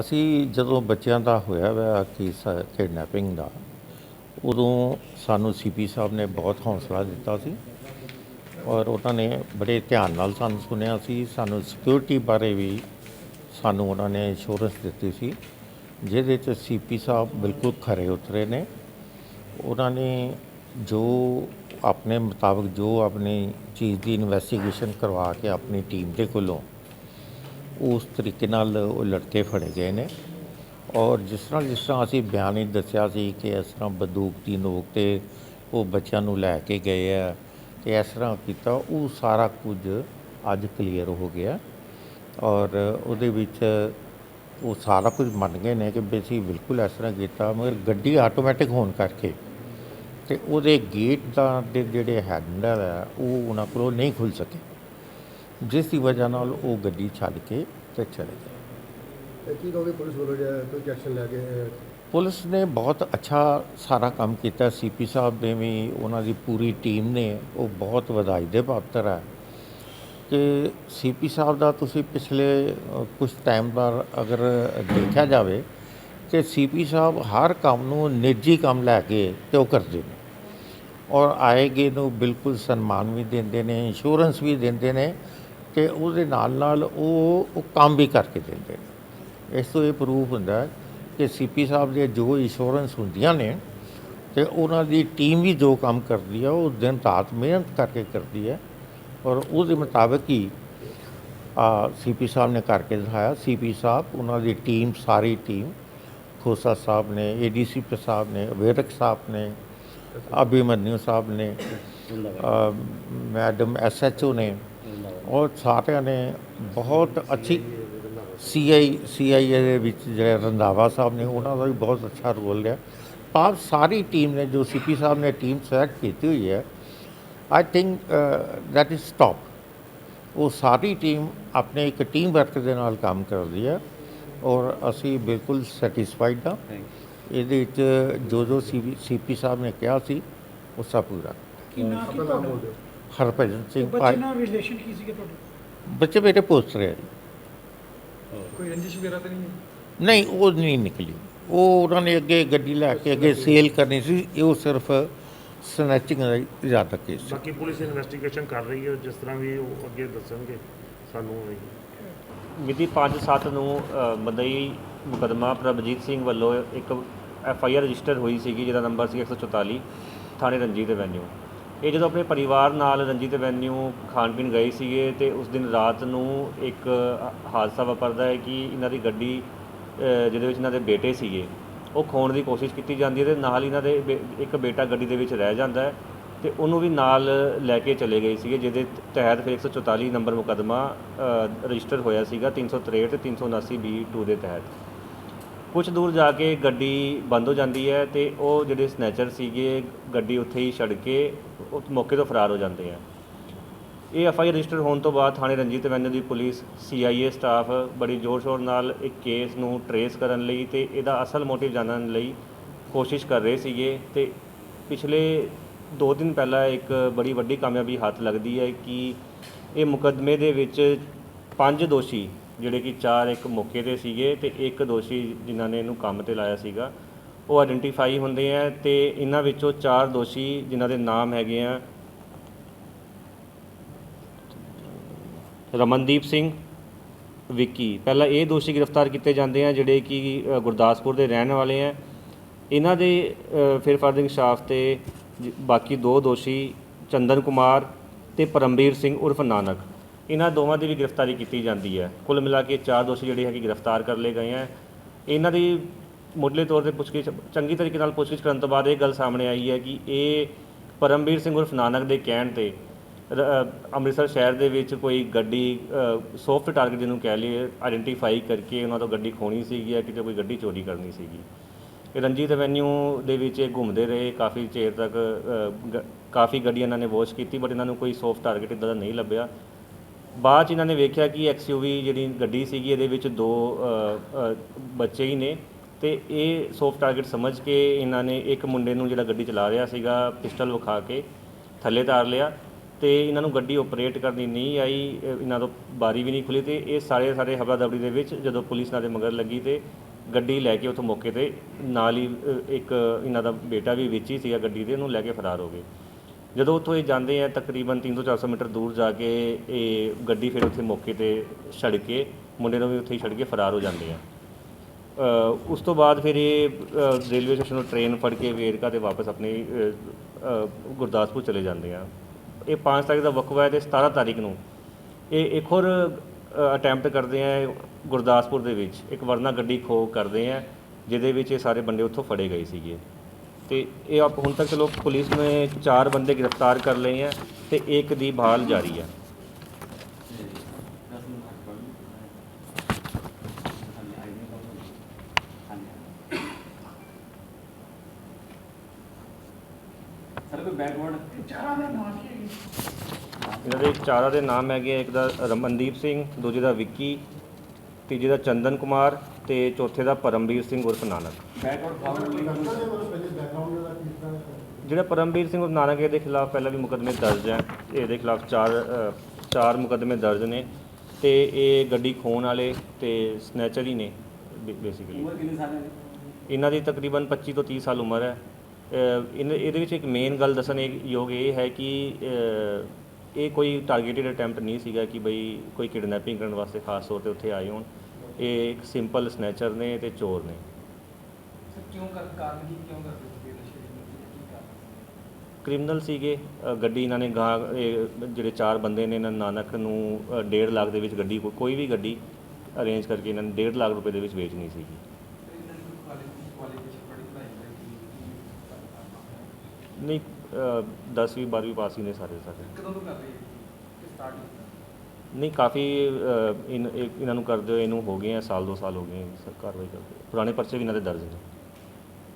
ਅਸੀਂ ਜਦੋਂ ਬੱਚਿਆਂ ਦਾ ਹੋਇਆ ਵਾ ਕੇਸ ਕਿਡਨੈਪਿੰਗ ਦਾ, ਉਦੋਂ ਸਾਨੂੰ ਸੀਪੀ ਸਾਹਿਬ ਨੇ ਬਹੁਤ ਹੌਸਲਾ ਦਿੱਤਾ ਸੀ ਔਰ ਉਹਨਾਂ ਨੇ ਬੜੇ ਧਿਆਨ ਨਾਲ ਸਾਨੂੰ ਸੁਣਿਆ ਸੀ। ਸਾਨੂੰ ਸਿਕਿਉਰਿਟੀ ਬਾਰੇ ਵੀ ਸਾਨੂੰ ਉਹਨਾਂ ਨੇ ਇੰਸ਼ੋਰੈਂਸ ਦਿੱਤੀ ਸੀ, ਜਿਹਦੇ 'ਚ ਸੀਪੀ ਸਾਹਿਬ ਬਿਲਕੁਲ ਖਰੇ ਉਤਰੇ ਨੇ। ਉਹਨਾਂ ਨੇ ਜੋ ਆਪਣੇ ਮੁਤਾਬਕ ਜੋ ਆਪਣੀ ਚੀਜ਼ ਦੀ ਇਨਵੈਸਟੀਗੇਸ਼ਨ ਕਰਵਾ ਕੇ ਆਪਣੀ ਟੀਮ ਦੇ ਕੋਲੋਂ ਉਸ ਤਰੀਕੇ ਨਾਲ ਉਹ ਲੜਕੇ ਫੜੇ ਗਏ ਨੇ। ਔਰ ਜਿਸ ਤਰ੍ਹਾਂ ਜਿਸ ਤਰ੍ਹਾਂ ਅਸੀਂ ਬਿਆਨ ਵਿੱਚ ਦੱਸਿਆ ਸੀ ਕਿ ਇਸ ਤਰ੍ਹਾਂ ਬੰਦੂਕ ਦੀ ਨੋਕ ਤੇ ਉਹ ਬੱਚਿਆਂ ਨੂੰ ਲੈ ਕੇ ਗਏ ਆ ਤੇ ਇਸ ਤਰ੍ਹਾਂ ਕੀਤਾ, ਉਹ ਸਾਰਾ ਕੁਝ ਅੱਜ ਕਲੀਅਰ ਹੋ ਗਿਆ। ਔਰ ਉਹਦੇ ਵਿੱਚ ਉਹ ਸਾਰਾ ਕੁਝ ਮੰਨ ਗਏ ਨੇ ਕਿ ਵੀ ਅਸੀਂ ਬਿਲਕੁਲ ਇਸ ਤਰ੍ਹਾਂ ਕੀਤਾ, ਮਗਰ ਗੱਡੀ ਆਟੋਮੈਟਿਕ ਹੋਣ ਕਰਕੇ ਤੇ ਉਹਦੇ ਗੇਟ ਦਾ ਦੇ ਜਿਹੜੇ ਹੈਂਡਲ ਹੈ ਉਹ ਉਹਨਾਂ ਕੋਲੋਂ ਨਹੀਂ ਖੁੱਲ ਸਕੇ। ਜਿਸ ਦੀ ਵਜ੍ਹਾ ਨਾਲ ਉਹ ਗੱਡੀ ਛੱਡ ਕੇ ਤੇ ਚਲੇ ਗਏ। ਤੇ ਕੀ ਕਹੋਗੇ ਪੁਲਿਸ ਵੱਲੋਂ ਜਿਹੜਾ ਕੋਈ ਐਕਸ਼ਨ ਲੈ ਕੇ ਪੁਲਿਸ ਨੇ ਬਹੁਤ ਅੱਛਾ ਸਾਰਾ ਕੰਮ ਕੀਤਾ। ਸੀਪੀ ਸਾਹਿਬ ਨੇ ਵੀ ਉਹਨਾਂ ਦੀ ਪੂਰੀ ਟੀਮ ਨੇ ਉਹ ਬਹੁਤ ਵਧਾਈ ਦੇ ਪਾਤਰ ਹੈ ਕਿ ਸੀਪੀ ਸਾਹਿਬ ਦਾ ਤੁਸੀਂ ਪਿਛਲੇ ਕੁਝ ਟਾਈਮ ਬਾਅਦ ਅਗਰ ਦੇਖਿਆ ਜਾਵੇ ਕਿ ਸੀਪੀ ਸਾਹਿਬ ਹਰ ਕੰਮ ਨੂੰ ਨਿੱਜੀ ਕੰਮ ਲੈ ਕੇ ਤੇ ਉਹ ਕਰਦੇ ਨੇ। ਔਰ ਆਏਗੇ ਨੂੰ ਬਿਲਕੁਲ ਸਨਮਾਨ ਵੀ ਦਿੰਦੇ ਨੇ ਇੰਸ਼ੋਰੈਂਸ ਵੀ ਦਿੰਦੇ ਨੇ। ਤੇ ਉਹਦੇ ਨਾਲ ਨਾਲ ਉਹ ਉਹ ਕੰਮ ਵੀ ਕਰਕੇ ਦਿੰਦੇ ਨੇ। ਇਸ ਤੋਂ ਇਹ ਪ੍ਰੂਫ ਹੁੰਦਾ ਕਿ ਸੀਪੀ ਸਾਹਿਬ ਦੇ ਜੋ ਇੰਸ਼ੋਰੈਂਸ ਹੁੰਦੀਆਂ ਨੇ ਤੇ ਉਹਨਾਂ ਦੀ ਟੀਮ ਵੀ ਜੋ ਕੰਮ ਕਰਦੀ ਹੈ ਉਹ ਦਿਨ ਰਾਤ ਮਿਹਨਤ ਕਰਕੇ ਕਰਦੀ ਹੈ ਔਰ ਉਹਦੇ ਮੁਤਾਬਕ ਹੀ ਆ ਸੀਪੀ ਸਾਹਿਬ ਨੇ ਕਰਕੇ ਦਿਖਾਇਆ। ਸੀਪੀ ਸਾਹਿਬ ਉਹਨਾਂ ਦੀ ਟੀਮ ਸਾਰੀ ਟੀਮ ਖੋਸਾ ਸਾਹਿਬ ਨੇ ਏਡੀਸੀ ਸਾਹਿਬ ਨੇ ਵੇਰਕ ਸਾਹਿਬ ਨੇ ਅਭਿਮਨਿਊ ਸਾਹਿਬ ਨੇ ਮੈਡਮ ਐਸਐਚਓ ਨੇ ਔਰ ਸਾਰਿਆਂ ਨੇ ਬਹੁਤ ਅੱਛੀ ਸੀਆਈ ਸੀਆਈਏ ਦੇ ਵਿੱਚ ਜਿਹੜੇ ਰੰਧਾਵਾ ਸਾਹਿਬ ਨੇ ਉਹਨਾਂ ਦਾ ਵੀ ਬਹੁਤ ਅੱਛਾ ਰੋਲ ਲਿਆ ਆਪ ਸਾਰੀ ਟੀਮ ਨੇ ਜੋ ਸੀਪੀ ਸਾਹਿਬ ਨੇ ਟੀਮ ਸਿਲੈਕਟ ਕੀਤੀ ਹੋਈ ਹੈ I think that is stop ਉਹ ਸਾਰੀ ਟੀਮ ਆਪਣੇ ਇੱਕ ਟੀਮ ਵਰਕ ਦੇ ਨਾਲ ਕੰਮ ਕਰਦੀ ਹੈ ਔਰ ਅਸੀਂ ਬਿਲਕੁਲ ਸੈਟੀਸਫਾਈਡ ਹਾਂ। ਇਹਦੇ ਵਿੱਚ ਜੋ ਜੋ ਸੀਪੀ ਸਾਹਿਬ ਨੇ ਕਿਹਾ ਸੀ ਉਹ ਸਭ ਪੂਰਾ। ਕੀ ਨਾਂ ਕੀ ਹਰਭਜਨ ਸਿੰਘ ਬੱਚੇ ਭਾਈ ਨਾਲ ਰਿਲੇਸ਼ਨ ਕੀ ਸੀਗੇ ਤੁਹਾਡੇ? ਬੱਚੇ ਮੇਰੇ ਪੋਸਟਰ ਹੈ ਕੋਈ ਰੰਜਿਸ਼ ਵਗੈਰਾ ਤਾਂ ਨਹੀਂ ਹੈ? ਨਹੀਂ ਉਹ ਨਹੀਂ ਨਿਕਲੀ। ਉਹ ਉਹਨਾਂ ਨੇ ਅੱਗੇ ਗੱਡੀ ਲੈ ਕੇ ਅੱਗੇ ਸੇਲ ਕਰਨੀ ਸੀ ਇਹ ਉਹ ਸਿਰਫ ਸਨੈਚਿੰਗ ਦਾ ਇਰਾਦਾ ਕੇਸ ਸੀ। ਬਾਕੀ ਪੁਲਿਸ ਇਨਵੈਸਟੀਗੇਸ਼ਨ ਕਰ ਰਹੀ ਹੈ ਜਿਸ ਤਰ੍ਹਾਂ ਵੀ ਉਹ ਅੱਗੇ ਦੱਸਣਗੇ ਸਾਨੂੰ ਮਿਤੀ 5/7 ਨੂੰ ਅ, ਮਦਈ ਮੁਕਦਮਾ ਪ੍ਰਭਜੀਤ ਸਿੰਘ ਵੱਲੋਂ ਇੱਕ ਐਫ ਆਈ ਆਰ ਰਜਿਸਟਰ ਹੋਈ ਸੀਗੀ ਜਿਹਦਾ ਨੰਬਰ ਸੀ 144 ਥਾਣੇ ਰਣਜੀਤ ਐਵੈਨਿਊ ਇਹ ਜਦੋਂ ਆਪਣੇ ਪਰਿਵਾਰ ਨਾਲ ਰਣਜੀਤ ਐਵੈਨਿਊ ਖਾਣ ਪੀਣ ਗਏ ਸੀਗੇ ਤੇ ਉਸ ਦਿਨ ਰਾਤ ਨੂੰ ਇੱਕ ਹਾਦਸਾ ਵਾਪਰਦਾ ਹੈ ਕਿ ਇਹਨਾਂ ਦੀ ਗੱਡੀ ਜਿਹਦੇ ਵਿੱਚ ਇਹਨਾਂ ਦੇ ਬੇਟੇ ਸੀਗੇ, ਉਹ ਖੋਣ ਦੀ ਕੋਸ਼ਿਸ਼ ਕੀਤੀ ਜਾਂਦੀ ਹੈ ਤੇ ਨਾਲ ਇਹਨਾਂ ਦੇ ਬੇ- ਇੱਕ ਬੇਟਾ ਗੱਡੀ ਦੇ ਵਿੱਚ ਰਹਿ ਜਾਂਦਾ ਹੈ ਤੇ ਉਹਨੂੰ ਵੀ ਨਾਲ ਲੈ ਕੇ ਚਲੇ ਗਏ ਸੀਗੇ, ਜਿਹਦੇ ਤਹਿਤ ਫਿਰ 144 ਨੰਬਰ ਮੁਕੱਦਮਾ ਰਜਿਸਟਰ ਹੋਇਆ ਸੀਗਾ 363 ਤੇ 379 ਬੀ 2 ਦੇ ਤਹਿਤ। ਕੁਝ ਦੂਰ ਜਾ ਕੇ ਗੱਡੀ ਬੰਦ ਹੋ ਜਾਂਦੀ ਹੈ ਤੇ ਉਹ ਜਿਹੜੇ ਸਨੈਚਰ ਸੀਗੇ, ਗੱਡੀ ਉੱਥੇ ਹੀ ਛੱਡ ਕੇ ਉਹ ਮੌਕੇ ਤੋਂ ਫਰਾਰ ਹੋ ਜਾਂਦੇ ਆ। ਇਹ ਐਫ ਆਈ ਰਜਿਸਟਰ ਹੋਣ ਤੋਂ ਬਾਅਦ ਥਾਣੇ ਰਣਜੀਤ ਐਵੈਨਿਊ ਦੀ ਪੁਲਿਸ ਸੀਆਈਏ ਸਟਾਫ ਬੜੀ ਜ਼ੋਰ-ਸ਼ੋਰ ਨਾਲ ਇੱਕ ਕੇਸ ਨੂੰ ਟਰੇਸ ਕਰਨ ਲਈ ਤੇ ਇਹਦਾ ਅਸਲ ਮੋਟਿਵ ਜਾਣਨ ਲਈ ਕੋਸ਼ਿਸ਼ ਕਰ ਰਹੇ ਸੀਗੇ ਤੇ ਪਿਛਲੇ 2 ਦਿਨ ਪਹਿਲਾਂ ਇੱਕ ਬੜੀ ਵੱਡੀ ਕਾਮਯਾਬੀ ਹੱਥ ਲੱਗਦੀ ਹੈ ਕਿ ਇਹ ਮੁਕੱਦਮੇ ਦੇ ਵਿੱਚ ਪੰਜ ਦੋਸ਼ੀ ਜਿਹੜੇ ਕਿ ਚਾਰ ਇੱਕ ਮੌਕੇ ਤੇ ਸੀਗੇ ਤੇ ਇੱਕ ਦੋਸ਼ੀ ਜਿਨ੍ਹਾਂ ਨੇ ਇਹਨੂੰ ਕੰਮ ਤੇ ਲਾਇਆ ਸੀਗਾ, ਉਹ ਆਇਡੈਂਟੀਫਾਈ ਹੁੰਦੇ ਆ ਤੇ ਇਹਨਾਂ ਵਿੱਚੋਂ ਚਾਰ ਦੋਸ਼ੀ ਜਿਨ੍ਹਾਂ ਦੇ ਨਾਮ ਹੈਗੇ ਆ ਰਮਨਦੀਪ ਸਿੰਘ, ਵਿੱਕੀ। ਪਹਿਲਾਂ ਇਹ ਦੋਸ਼ੀ ਗ੍ਰਿਫਤਾਰ ਕੀਤੇ ਜਾਂਦੇ ਆ ਜਿਹੜੇ ਕਿ ਗੁਰਦਾਸਪੁਰ ਦੇ ਰਹਿਣ ਵਾਲੇ ਆ। ਇਹਨਾਂ ਦੇ ਫਿਰ ਫਰਦਿੰਗ ਸ਼ਾਫ ਤੇ ਬਾਕੀ ਦੋ ਦੋਸ਼ੀ ਚੰਦਨ ਕੁਮਾਰ ਤੇ ਪਰਮਵੀਰ ਸਿੰਘ ਉਰਫ ਨਾਨਕ। ਇਹਨਾਂ ਦੋਵਾਂ ਦੀ ਵੀ ਗ੍ਰਿਫਤਾਰੀ ਕੀਤੀ ਜਾਂਦੀ ਹੈ। ਕੁੱਲ ਮਿਲਾ ਕੇ ਚਾਰ ਦੋਸ਼ੀ ਜਿਹੜੇ ਹੈਗੇ ਗ੍ਰਿਫਤਾਰ ਕਰ ਲਏ ਗਏ ਆ ਇਹਨਾਂ ਦੀ ਮੁੱਢਲੇ ਤੌਰ ਤੇ ਪੁੱਛਗਿੱਛ ਚੰਗੀ ਤਰੀਕੇ ਨਾਲ ਪੁੱਛਗਿੱਛ ਕਰਨ ਤੋਂ ਬਾਅਦ ਇਹ ਗੱਲ ਸਾਹਮਣੇ ਆਈ ਹੈ ਕਿ ਇਹ ਪਰਮਵੀਰ ਸਿੰਘ ਉਰਫ ਨਾਨਕ ਦੇ ਕਹਿਣ ਤੇ ਅ, ਅੰਮ੍ਰਿਤਸਰ ਸ਼ਹਿਰ ਦੇ ਵਿੱਚ ਕੋਈ ਗੱਡੀ ਸੌਫਟ ਟਾਰਗੇਟ ਜਿਹਨੂੰ ਕਹਿ ਲਈਏ ਆਇਡੈਂਟੀਫਾਈ ਕਰਕੇ ਉਹਨਾਂ ਤੋਂ ਗੱਡੀ ਖੋਣੀ ਸੀਗੀ ਜਾਂ ਕਿਤੇ ਕੋਈ ਗੱਡੀ ਚੋਰੀ ਕਰਨੀ ਸੀਗੀ। ਇਹ ਰਣਜੀਤ ਐਵੈਨਿਊ ਦੇ ਵਿੱਚ ਇਹ ਘੁੰਮਦੇ ਰਹੇ ਕਾਫੀ ਚਿਰ ਤੱਕ ਅ, ਗ- ਕਾਫੀ ਗੱਡੀਆਂ ਇਹਨਾਂ ਨੇ ਵਾਚ ਕੀਤੀ ਬਟ ਇਹਨਾਂ ਨੂੰ ਕੋਈ ਸੌਫਟ ਟਾਰਗੇਟ ਇਦਾਂ ਦਾ ਨਹੀਂ ਲੱਭਿਆ। ਬਾਅਦ 'ਚ ਇਹਨਾਂ ਨੇ ਵੇਖਿਆ ਕਿ ਐਕਸਯੂਵੀ ਜਿਹੜੀ ਗੱਡੀ ਸੀਗੀ ਇਹਦੇ ਵਿੱਚ ਦੋ ਅ, ਅ, ਬੱਚੇ ਹੀ ਨੇ ਤੇ ਇਹ ਸੌਫਟ ਟਾਰਗੇਟ ਸਮਝ ਕੇ ਇਹਨਾਂ ਨੇ ਇੱਕ ਮੁੰਡੇ ਨੂੰ ਜਿਹੜਾ ਗੱਡੀ ਚਲਾ ਰਿਹਾ ਸੀਗਾ ਪਿਸਟਲ ਵਿਖਾ ਕੇ ਥੱਲੇ ਤਾਰ ਲਿਆ ਤੇ ਇਹਨਾਂ ਨੂੰ ਗੱਡੀ ਆਪਰੇਟ ਕਰਨੀ ਨਹੀਂ ਆਈ ਇਹ- ਇਹਨਾਂ ਤੋਂ ਬਾਰੀ ਵੀ ਨਹੀਂ ਖੁੱਲੀ ਤੇ ਇਹ ਸਾਰੇ ਸਾਰੇ ਹਵਾ ਦਬੜੀ ਦੇ ਵਿੱਚ ਜਦੋਂ ਪੁਲਿਸ ਨਾਲ ਦੇ ਮਗਰ ਲੱਗੀ ਤੇ ਗੱਡੀ ਲੈ ਕੇ ਉੱਥੋਂ ਮੌਕੇ ਤੇ ਨਾਲ ਹੀ ਅ, ਇੱਕ ਇਹਨਾਂ ਦਾ ਬੇਟਾ ਵੀ ਵਿੱਚ ਹੀ ਸੀਗਾ ਗੱਡੀ ਦੇ ਉਹਨੂੰ ਲੈ ਕੇ ਫਰਾਰ ਹੋ ਗਏ। ਜਦੋਂ ਉੱਥੋਂ ਇਹ ਜਾਂਦੇ ਆ, ਤਕਰੀਬਨ 300 400 ਮੀਟਰ ਦੂਰ ਜਾ ਕੇ ਇਹ ਗੱਡੀ ਫਿਰ ਉੱਥੇ ਮੌਕੇ ਤੇ ਛੱਡ ਕੇ, ਮੁੰਡੇ ਨੂੰ ਵੀ ਉੱਥੇ ਹੀ ਛੱਡ ਕੇ ਫਰਾਰ ਹੋ ਜਾਂਦੇ ਆ। ਉਸ ਤੋਂ ਬਾਅਦ ਫਿਰ ਇਹ ਰੇਲਵੇ ਸਟੇਸ਼ਨ ਤੋਂ ਟ੍ਰੇਨ ਫੜ ਕੇ ਵੇਰਕਾ ਤੇ ਵਾਪਸ ਆਪਣੀ ਗੁਰਦਾਸਪੁਰ ਚਲੇ ਜਾਂਦੇ ਆ। ਇਹ 5 ਤਾਰੀਖ ਦਾ ਵਕਵਾ ਹੈ ਤੇ 17 ਤਾਰੀਖ ਨੂੰ ਇਹ ਇੱਕ ਹੋਰ ਅਟੈਂਪਟ ਕਰਦੇ ਆ ਗੁਰਦਾਸਪੁਰ ਦੇ ਵਿੱਚ। ਇੱਕ ਵਰਨਾ ਗੱਡੀ ਖੋ ਕਰਦੇ ਆ, ਜਿਹਦੇ ਵਿੱਚ ਇਹ ਸਾਰੇ ਬੰਦੇ ਉੱਥੋਂ ਫੜੇ ਗਏ ਸੀਗੇ। ਤੇ ਇਹ ਆਪ ਹੁਣ ਤੱਕ ਚਲੋ ਪੁਲਿਸ ਨੇ ਚਾਰ ਬੰਦੇ ਗ੍ਰਿਫਤਾਰ ਕਰ ਲਏ ਆ ਤੇ ਇੱਕ ਦੀ ਭਾਲ ਜਾਰੀ ਆ। ਸਰ ਕੋਈ ਬੈਕਵਰਡ ਚਾਰਾਂ ਦਾ ਨਾਮ ਕੀ ਹੈ ਇਹਨਾਂ ਦੇ ਚਾਰਾਂ ਦੇ ਨਾਮ ਹੈਗੇ ਆ, ਇੱਕ ਦਾ ਰਮਨਦੀਪ ਸਿੰਘ ਦੂਜੇ ਦਾ ਵਿੱਕੀ ਤੀਜੇ ਦਾ ਚੰਦਨ ਕੁਮਾਰ ਤੇ ਚੌਥੇ ਦਾ ਪਰਮਵੀਰ ਸਿੰਘ ਉਰਫ ਨਾਨਕ। ਬੈਕਵਰਡ ਫਾਰਵਰਡ ਲੜਕਾ ਦੇ ਮਤਲਬ ਪਹਿਲੇ ਬੈਕਗ੍ਰਾਉਂਡ ਦਾ ਕਿਸ ਤਰ੍ਹਾਂ ਹੈ? ਜਿਹੜਾ ਪਰਮਵੀਰ ਸਿੰਘ ਨਾਨਕ ਇਹਦੇ ਖਿਲਾਫ ਪਹਿਲਾਂ ਵੀ ਮੁਕੱਦਮੇ ਦਰਜ ਹੈ। ਇਹਦੇ ਖਿਲਾਫ ਚਾਰ ਚਾਰ ਮੁਕੱਦਮੇ ਦਰਜ ਨੇ ਤੇ ਇਹ ਗੱਡੀ ਖੋਣ ਵਾਲੇ ਤੇ ਸਨੈਚਰ ਹੀ ਨੇ ਬੇਸਿਕਲੀ ਦੀ ਇਹਨਾਂ ਦੀ ਤਕਰੀਬਨ 25 ਤੋਂ 30 ਸਾਲ ਉਮਰ ਹੈ। ਇਹਦੇ ਵਿੱਚ ਇੱਕ ਮੇਨ ਗੱਲ ਦੱਸਣ ਯੋਗ ਇਹ ਹੈ ਕਿ ਇਹ ਕੋਈ ਟਾਰਗੇਟਡ ਅਟੈਂਪਟ ਨਹੀਂ ਸੀਗਾ ਕਿ ਬਈ ਕੋਈ ਕਿਡਨੈਪਿੰਗ ਕਰਨ ਵਾਸਤੇ ਖਾਸ ਤੌਰ ਤੇ ਉੱਥੇ ਆਏ ਹੋਣ। ਇਹ ਇੱਕ ਸਿੰਪਲ ਸਨੈਚਰ ਨੇ ਤੇ ਚੋਰ ਨੇ। ਸਰ ਕਿਉਂ ਕਰ ਕਾਰਨ ਕੀ ਕਿਉਂ ਕਰਦੇ ਦੀ ਕ੍ਰਿਮੀਨਲ ਸੀਗੇ ਅ, ਗੱਡੀ ਇਹਨਾਂ ਨੇ ਗਾਂ ਇਹ ਜਿਹੜੇ ਚਾਰ ਬੰਦੇ ਨੇ ਇਹਨਾਂ ਨਾਨਕ ਨੂੰ 1.5 ਲੱਖ ਦੇ ਵਿੱਚ ਗੱਡੀ ਕੋ- ਕੋਈ ਵੀ ਗੱਡੀ ਅਰੇਂਜ ਕਰਕੇ ਇਹਨਾਂ ਨੇ 1.5 ਲੱਖ ਰੁਪਏ ਦੇ ਵਿੱਚ ਵੇਚਣੀ ਸੀਗੀ। ਨਹੀਂ 10ਵੀਂ 12ਵੀਂ ਪਾਸ ਹੀ ਨੇ ਸਾਰੇ ਸਾਰੇ। ਕਦੋਂ ਤੋਂ ਕਰ ਰਹੇ ਕਿ ਸਟਾਰਟ ਨਹੀਂ ਕਾਫੀ ਅ, ਇਨ- ਇਹ- ਇਹਨਾਂ ਨੂੰ ਕਰਦੇ ਹੋਏ ਇਹਨੂੰ ਹੋ ਗਏ ਆ ਸਾਲ ਦੋ ਸਾਲ ਹੋ ਗਏ ਸਰ ਕਾਰਵਾਈ ਕਰਦੇ ਪੁਰਾਣੇ ਪਰਚੇ ਵੀ ਇਹਨਾਂ ਦੇ ਦਰਜ ਨੇ।